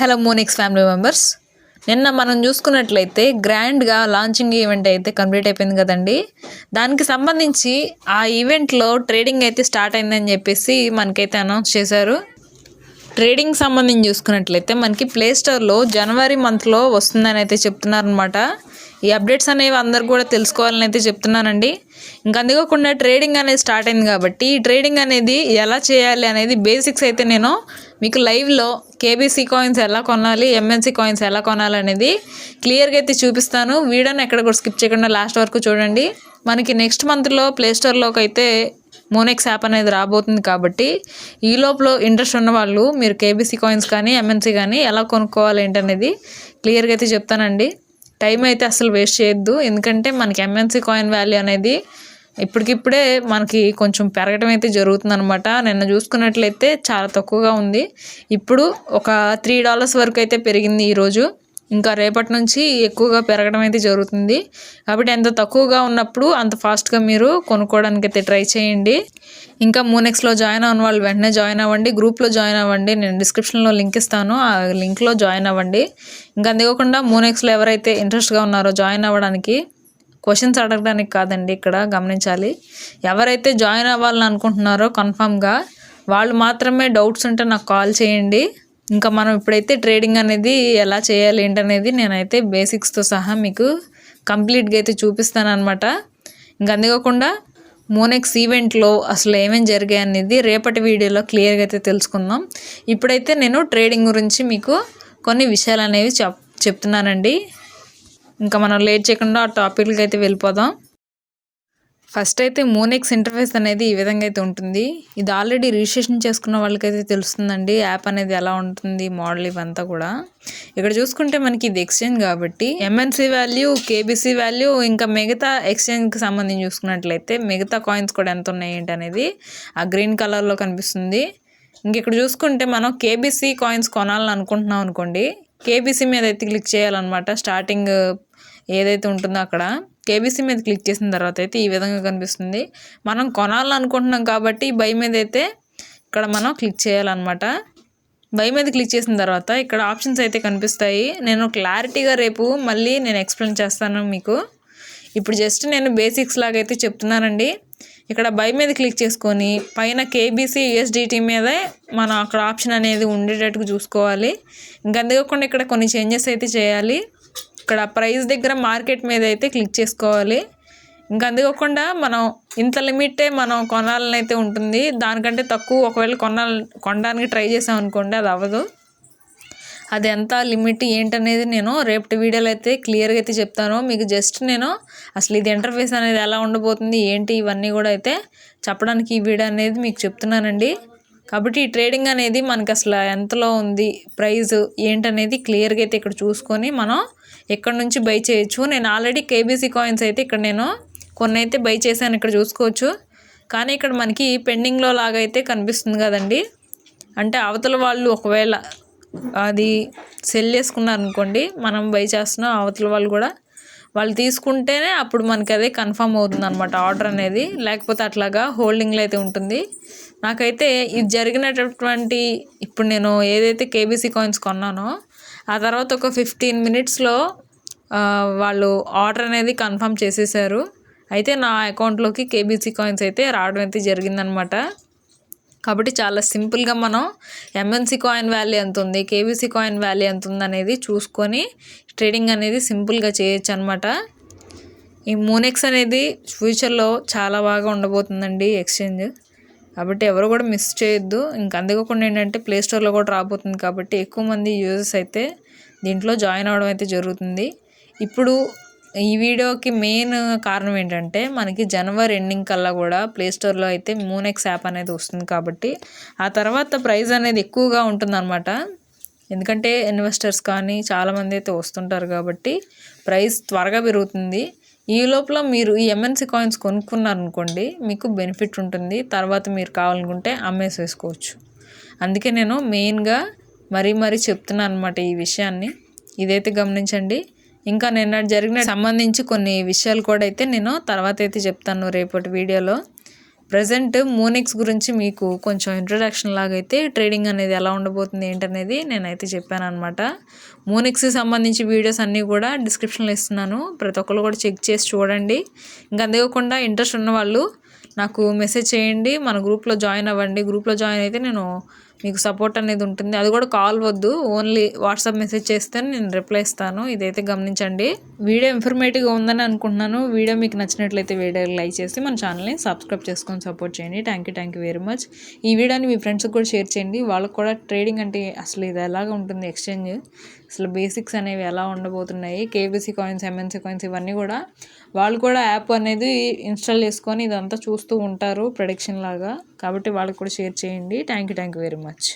Hello మోనిక్స్ family members నిన్న మనం చూసుకున్నట్లయితే గ్రాండ్గా లాంచింగ్ ఈవెంట్ అయితే కంప్లీట్ అయిపోయింది కదండి. దానికి సంబంధించి ఆ ఈవెంట్లో ట్రేడింగ్ అయితే స్టార్ట్ అయిందని చెప్పేసి మనకైతే అనౌన్స్ చేశారు. ట్రేడింగ్ సంబంధించి చూసుకున్నట్లయితే మనకి ప్లే స్టోర్లో జనవరి మంత్లో వస్తుందని అయితే చెప్తున్నారనమాట ఈ అప్డేట్స్ అనేవి అందరు కూడా తెలుసుకోవాలని అయితే చెప్తున్నానండి. ఇంకా అందుకోకుండా ట్రేడింగ్ అనేది స్టార్ట్ అయింది కాబట్టి ఈ ట్రేడింగ్ అనేది ఎలా చేయాలి అనేది బేసిక్స్ అయితే నేను మీకు లైవ్లో కేబీసీ కాయిన్స్ ఎలా కొనాలి ఎంఎన్సీ కాయిన్స్ ఎలా కొనాలి అనేది క్లియర్గా అయితే చూపిస్తాను. వీడియోని ఎక్కడ కూడా స్కిప్ చేయకుండా లాస్ట్ వరకు చూడండి. మనకి నెక్స్ట్ మంత్లో ప్లేస్టోర్లోకి అయితే మోనెక్స్ యాప్ అనేది రాబోతుంది కాబట్టి ఈ లోపల ఇంట్రెస్ట్ ఉన్న వాళ్ళు మీరు కేబీసీ కాయిన్స్ కానీ ఎంఎన్సీ కానీ ఎలా కొనుక్కోవాలి ఏంటనేది క్లియర్గా అయితే చెప్తానండి. టైం అయితే అసలు వేస్ట్ చేయొద్దు. ఎందుకంటే మనకి ఎంఎన్సీ కాయిన్ వాల్యూ అనేది ఇప్పటికిప్పుడే మనకి కొంచెం పెరగడం అయితే జరుగుతుంది అనమాట నిన్న చూసుకున్నట్లయితే చాలా తక్కువగా ఉంది. ఇప్పుడు ఒక త్రీ డాలర్స్ వరకు అయితే పెరిగింది ఈరోజు ఇంకా రేపటి నుంచి ఎక్కువగా పెరగడం అయితే జరుగుతుంది. కాబట్టి ఎంత తక్కువగా ఉన్నప్పుడు అంత ఫాస్ట్గా మీరు కొనుక్కోవడానికి అయితే ట్రై చేయండి. ఇంకా మూనెక్స్లో జాయిన్ అవ్వని వాళ్ళు వెంటనే జాయిన్ అవ్వండి. గ్రూప్లో జాయిన్ అవ్వండి. నేను డిస్క్రిప్షన్లో లింక్ ఇస్తాను. ఆ లింక్లో జాయిన్ అవ్వండి. ఇంకా అంతేకాకుండా మూనెక్స్లో ఎవరైతే ఇంట్రెస్ట్గా ఉన్నారో జాయిన్ అవ్వడానికి క్వశ్చన్స్ అడగడానికి కాదండి ఇక్కడ గమనించాలి. ఎవరైతే జాయిన్ అవ్వాలని అనుకుంటున్నారో కన్ఫామ్గా వాళ్ళు మాత్రమే డౌట్స్ ఉంటే నాకు కాల్ చేయండి. ఇంకా మనం ఇప్పుడైతే ట్రేడింగ్ అనేది ఎలా చేయాలి ఏంటనేది నేనైతే బేసిక్స్తో సహా మీకు కంప్లీట్గా అయితే చూపిస్తాను అనమాట ఇంకా మోనెక్స్ ఈవెంట్లో అసలు ఏమేమి జరిగాయి అనేది రేపటి వీడియోలో క్లియర్గా అయితే తెలుసుకుందాం. ఇప్పుడైతే నేను ట్రేడింగ్ గురించి మీకు కొన్ని విషయాలు అనేవి చెప్ చెప్తున్నానండి. ఇంకా మనం లేట్ చేయకుండా ఆ టాపిక్లకి అయితే వెళ్ళిపోదాం. ఫస్ట్ అయితే మోనెక్స్ ఇంటర్ఫేస్ అనేది ఈ విధంగా అయితే ఉంటుంది. ఇది ఆల్రెడీ రిజిస్ట్రేషన్ చేసుకున్న వాళ్ళకైతే తెలుస్తుందండి. యాప్ అనేది ఎలా ఉంటుంది మోడల్ ఇవంతా కూడా. ఇక్కడ చూసుకుంటే మనకి ఇది ఎక్స్చేంజ్ కాబట్టి ఎంఎన్సీ వాల్యూ కేబీసీ వాల్యూ ఇంకా మిగతా ఎక్స్చేంజ్కి సంబంధించి చూసుకున్నట్లయితే మిగతా కాయిన్స్ కూడా ఎంత ఉన్నాయి ఏంటి అనేది ఆ గ్రీన్ కలర్లో కనిపిస్తుంది. ఇంక ఇక్కడ చూసుకుంటే మనం కేబీసీ కాయిన్స్ కొనాలని అనుకుంటున్నాం అనుకోండి. కేబీసీ మీద అయితే క్లిక్ చేయాలన్నమాట. స్టార్టింగ్ ఏదైతే ఉంటుందో అక్కడ కేబీసీ మీద క్లిక్ చేసిన తర్వాత అయితే ఈ విధంగా కనిపిస్తుంది. మనం కొనాలనుకుంటున్నాం కాబట్టి బై మీద అయితే ఇక్కడ మనం క్లిక్ చేయాలన్నమాట. బై మీద క్లిక్ చేసిన తర్వాత ఇక్కడ ఆప్షన్స్ అయితే కనిపిస్తాయి. నేను క్లారిటీగా రేపు మళ్ళీ నేను ఎక్స్ప్లెయిన్ చేస్తాను మీకు. ఇప్పుడు జస్ట్ నేను బేసిక్స్ లాగా అయితే చెప్తున్నానండి. ఇక్కడ బై మీద క్లిక్ చేసుకొని పైన కేబీసీ యూఎస్డిటీ మీదే మనం అక్కడ ఆప్షన్ అనేది ఉండేటట్టుగా చూసుకోవాలి. ఇంకా అంతేకాకుండా ఇక్కడ కొన్ని చేంజెస్ అయితే చేయాలి. ఇక్కడ ప్రైస్ దగ్గర మార్కెట్ మీద అయితే క్లిక్ చేసుకోవాలి. ఇంకా అందుకోకుండా మనం ఇంత లిమిటే మనం కొనాలని అయితే ఉంటుంది. దానికంటే తక్కువ ఒకవేళ కొనాలి కొనడానికి ట్రై చేసాం అనుకోండి అది అవ్వదు. అది ఎంత లిమిట్ ఏంటనేది నేను రేపటి వీడియోలో అయితే క్లియర్గా అయితే చెప్తాను. మీకు జస్ట్ నేను అసలు ఇది ఇంటర్ఫేస్ అనేది ఎలా ఉండబోతుంది ఏంటి ఇవన్నీ కూడా అయితే చెప్పడానికి ఈ వీడియో అనేది మీకు చెప్తున్నానండి. కాబట్టి ఈ ట్రేడింగ్ అనేది మనకి అసలు ఎంతలో ఉంది? ప్రైస్ ఏంటనేది క్లియర్గా అయితే ఇక్కడ చూసుకొని మనం ఎక్కడి నుంచి బై చేయొచ్చు. నేను ఆల్రెడీ కేబీసీ కాయిన్స్ అయితే ఇక్కడ నేను కొన్ని అయితే బై చేశాను ఇక్కడ చూసుకోవచ్చు. కానీ ఇక్కడ మనకి పెండింగ్లో లాగా అయితే కనిపిస్తుంది కదండి. అంటే అవతల వాళ్ళు ఒకవేళ అది సెల్ చేసుకున్నారు అనుకోండి మనం బై చేస్తున్నాం అవతల వాళ్ళు కూడా వాళ్ళు తీసుకుంటేనే అప్పుడు మనకి అదే కన్ఫర్మ్ అవుతుంది అనమాట ఆర్డర్ అనేది. లేకపోతే అట్లాగా హోల్డింగ్లో అయితే ఉంటుంది. నాకైతే ఇది జరిగినటువంటి ఇప్పుడు నేను ఏదైతే కేబీసీ కాయిన్స్ కొన్నానో ఆ తర్వాత ఒక ఫిఫ్టీన్ మినిట్స్లో వాళ్ళు ఆర్డర్ అనేది కన్ఫర్మ్ చేసేసారు. అయితే నా అకౌంట్లోకి కేబీసీ కాయిన్స్ అయితే రావడం అయితే జరిగిందనమాట కాబట్టి చాలా సింపుల్గా మనం ఎంఎన్సీ కాయిన్ వాల్యూ ఎంత ఉంది కేబీసీ కాయిన్ వాల్యూ ఎంత ఉంది అనేది చూసుకొని ట్రేడింగ్ అనేది సింపుల్గా చేయొచ్చు అనమాట ఈ మోనెక్స్ అనేది ఫ్యూచర్లో చాలా బాగా ఉండబోతుందండి ఎక్స్చేంజ్ కాబట్టి ఎవరు కూడా మిస్ చేయొద్దు. ఇంక అందుకోకుండా ఏంటంటే ప్లే స్టోర్లో కూడా రాబోతుంది కాబట్టి ఎక్కువ మంది యూజర్స్ అయితే దీంట్లో జాయిన్ అవ్వడం అయితే జరుగుతుంది. ఇప్పుడు ఈ వీడియోకి మెయిన్ కారణం ఏంటంటే మనకి జనవరి ఎండింగ్ కల్లా కూడా ప్లే స్టోర్లో అయితే మూనెక్స్ యాప్ అనేది వస్తుంది కాబట్టి ఆ తర్వాత ప్రైస్ అనేది ఎక్కువగా ఉంటుందన్నమాట. ఎందుకంటే ఇన్వెస్టర్స్ కానీ చాలామంది అయితే వస్తుంటారు కాబట్టి ప్రైస్ త్వరగా పెరుగుతుంది. ఈ లోపల మీరు ఈ ఎంఎన్సి కాయిన్స్ కొనుక్కున్నారనుకోండి మీకు బెనిఫిట్ ఉంటుంది. తర్వాత మీరు కావాలనుకుంటే అమ్మేసేసుకోవచ్చు అందుకే నేను మెయిన్గా మరీ మరీ చెప్తున్నాను అనమాట ఈ విషయాన్ని. ఇదైతే గమనించండి. ఇంకా నిన్న జరిగిన సంబంధించి కొన్ని విషయాలు కూడా అయితే నేను తర్వాత అయితే చెప్తాను రేపటి వీడియోలో. ప్రజెంట్ మోనిక్స్ గురించి మీకు కొంచెం ఇంట్రొడక్షన్ లాగా అయితే ట్రేడింగ్ అనేది ఎలా ఉండబోతుంది ఏంటనేది నేనైతే చెప్పాను అనమాట మోనిక్స్కి సంబంధించి వీడియోస్ అన్నీ కూడా డిస్క్రిప్షన్లో ఇస్తున్నాను. ప్రతి ఒక్కరు కూడా చెక్ చేసి చూడండి. ఇంకా అంతేకాకుండా ఇంట్రెస్ట్ ఉన్న వాళ్ళు నాకు మెసేజ్ చేయండి. మన గ్రూప్లో జాయిన్ అవ్వండి. గ్రూప్లో జాయిన్ అయితే నేను మీకు సపోర్ట్ అనేది ఉంటుంది. అది కూడా కాల్ వద్దు. ఓన్లీ వాట్సాప్ మెసేజ్ చేస్తే నేను రిప్లై ఇస్తాను. ఇదైతే గమనించండి. వీడియో ఇన్ఫర్మేటివ్గా ఉందని అనుకుంటున్నాను. వీడియో మీకు నచ్చినట్లయితే వీడియో లైక్ చేసి మన ఛానల్ని సబ్స్క్రైబ్ చేసుకొని సపోర్ట్ చేయండి. Thank you thank you very much ఈ వీడియోని మీ ఫ్రెండ్స్కి కూడా షేర్ చేయండి. వాళ్ళకి కూడా ట్రేడింగ్ అంటే అసలు ఇది ఎలాగ ఉంటుంది? ఎక్స్చేంజ్ అసలు బేసిక్స్ అనేవి ఎలా ఉండబోతున్నాయి? కేబీసీ కాయిన్స్ ఎంఎన్సీ కాయిన్స్ ఇవన్నీ కూడా వాళ్ళు కూడా యాప్ అనేది ఇన్స్టాల్ చేసుకొని ఇదంతా చూస్తూ ఉంటారు. ప్రొడిక్షన్ లాగా. కాబట్టి వాళ్ళకి కూడా షేర్ చేయండి. Thank you thank you very much